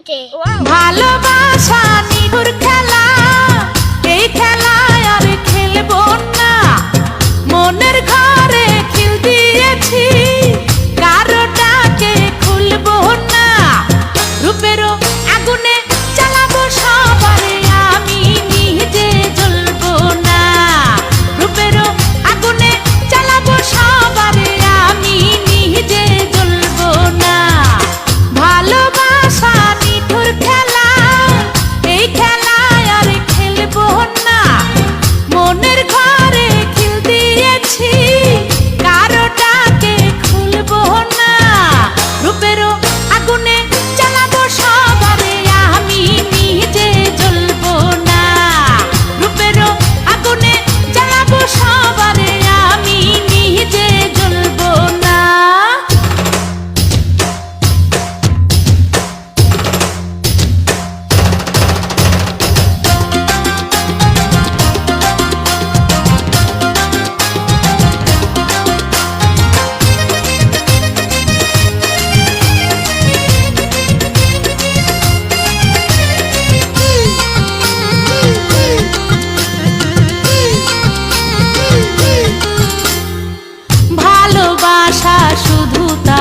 হয়েছে ভালোবাসা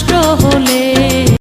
নষ্ট হলে